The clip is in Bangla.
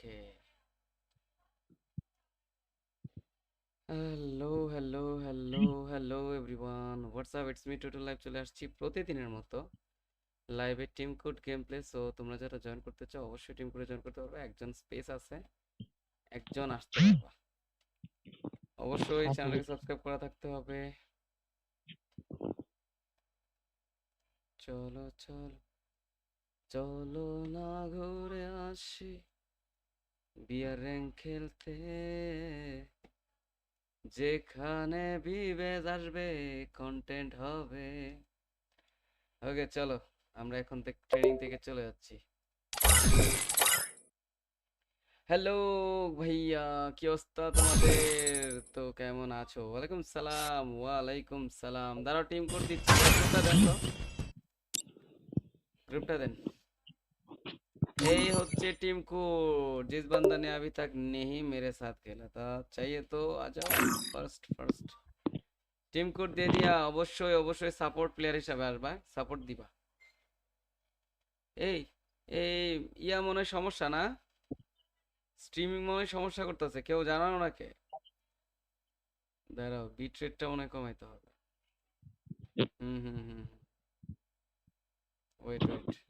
Okay hello hello hello hello everyone what's up it's me total live চলে আসছি প্রতিদিনের মতো লাইভে team code game play so তোমরা যারা জয়েন করতে চাও অবশ্যই টিম কোডে জয়েন করতে পারবে। একজন স্পেস আছে একজন আসতে পারবা। অবশ্যই চ্যানেলকে সাবস্ক্রাইব করা থাকতে হবে। চলো চলো চলো না ঘুরে আসি। বিয়ার র্যাং খেলতে। যেখানে বিবেজ আসবে কন্টেন্ট হবে। ওকে, চলো, আমরা এখন ট্রেনিং থেকে চলে যাচ্ছি। হ্যালো ভাইয়া, কি অবস্থা তোমাদের? তো কেমন আছো? ওয়ালাইকুম সালাম ওয়ালাইকুম সালাম। দাঁড়াও টিম কোড দিচ্ছি। গ্রুপটা গ্রুপটা দেন। এই হচ্ছে टीम कोड जिस बंदा ने अभी तक नहीं मेरे साथ खेला था चाहिए तो आ जाओ ফার্স্ট ফার্স্ট টিম কোড দিয়ে দিয়া অবশ্যই অবশ্যই সাপোর্ট প্লেয়ার হিসাবে আসবা সাপোর্ট দিবা এই এই ইয়া মনে হয় সমস্যা না স্ট্রিমিং মনে হয় সমস্যা করতেছে কেউ জানানো নাকে দাঁড়াও বিট রেটটা মনে হয় কমাইতে হবে হুম হুম হুম ওয়েট ওয়েট